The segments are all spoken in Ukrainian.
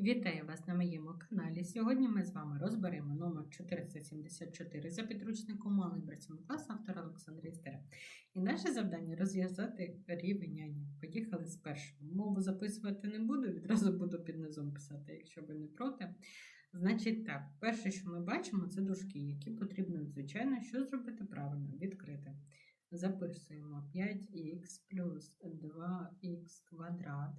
Вітаю вас на моєму каналі. Сьогодні ми з вами розберемо номер 474 за підручником малий класу автора Олександра Істера. І наше завдання розв'язати рівняння. Поїхали з першого. Мову записувати не буду, відразу буду під низом писати, якщо ви не проти. Значить так, перше, що ми бачимо, це дужки, які потрібно, звичайно, що зробити правильно, відкрити. Записуємо 5х плюс 2х квадрат.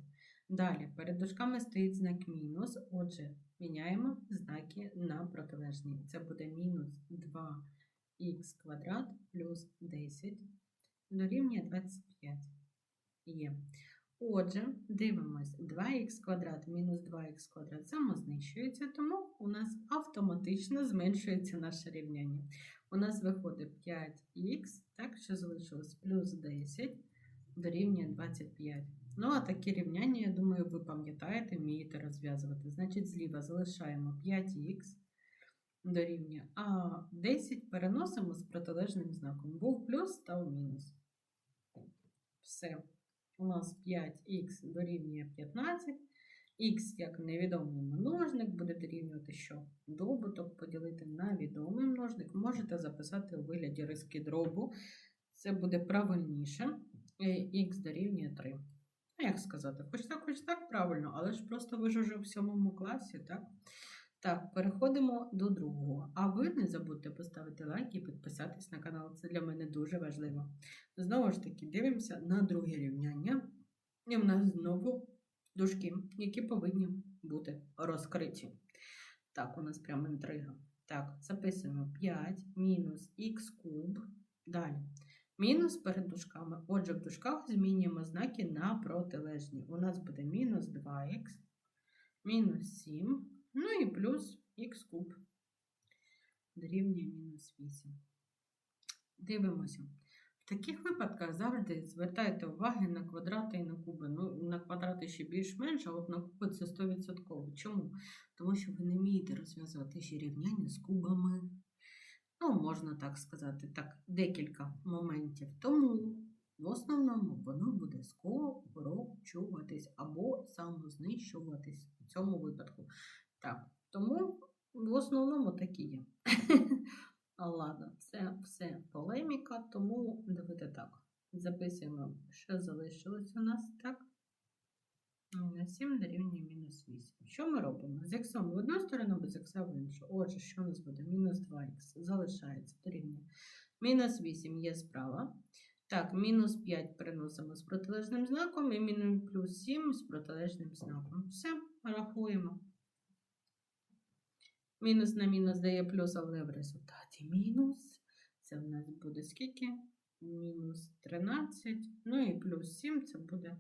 Далі, перед дужками стоїть знак мінус, отже, міняємо знаки на протилежні. Це буде мінус 2х квадрат плюс 10 дорівнює 25. Є. Отже, дивимось, 2х квадрат мінус 2х квадрат самознищується, тому у нас автоматично зменшується наше рівняння. У нас виходить 5х, так, що залишилось плюс 10 дорівнює 25. Ну, а такі рівняння, я думаю, ви пам'ятаєте, вмієте розв'язувати. Значить, зліва залишаємо 5х дорівнює, а 10 переносимо з протилежним знаком. Був плюс, став мінус. Все. У нас 5х дорівнює 15. Х, як невідомий множник, буде дорівнювати що? Добуток поділити на відомий множник. Можете записати у вигляді риски дробу. Це буде правильніше. Х дорівнює 3. Як сказати, хоч так, хоч так правильно, але ж просто ви ж уже в сьомому класі, так? Так, переходимо до другого. А ви не забудьте поставити лайк і підписатись на канал. Це для мене дуже важливо. Знову ж таки, дивимося на друге рівняння. І в нас знову дужки, які повинні бути розкриті. Так, у нас прямо інтрига. Так, записуємо 5 мінус х куб. Далі. Мінус перед дужками. Отже, в дужках змінюємо знаки на протилежні. У нас буде мінус 2х, мінус 7, ну і плюс х куб. Дорівнює мінус 8. Дивимося. В таких випадках завжди звертайте уваги на квадрати і на куби. Ну, на квадрати ще більш-менш, а от на куби це 100%. Чому? Тому що ви не вмієте розв'язувати ще рівняння з кубами. Ну, можна так сказати, так, декілька моментів. Тому в основному воно буде скорочуватись або самознищуватись в цьому випадку. Так, тому в основному такі є. Ладно, це все полеміка, тому давайте так. Записуємо, що залишилось у нас, так? Мінус 7 дорівнює мінус 8. Що ми робимо? З х в одну сторону, без х в іншу. Отже, що у нас буде? Мінус 2х залишається дорівнює. Мінус 8 є справа. Так, мінус 5 переносимо з протилежним знаком і мінус плюс 7 з протилежним знаком. Все, рахуємо. Мінус на мінус дає плюс, але в результаті мінус. Це в нас буде скільки? Мінус 13. Ну і плюс 7 це буде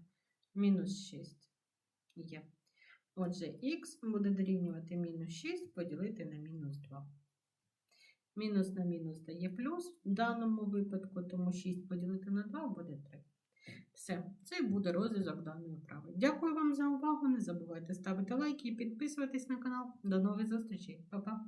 мінус 6 є. Отже, х буде дорівнювати мінус 6 поділити на мінус 2. Мінус на мінус дає плюс в даному випадку, тому 6 поділити на 2 буде 3. Все, це буде розв'язок даної вправи. Дякую вам за увагу. Не забувайте ставити лайки і підписуватись на канал. До нових зустрічей. Па-па!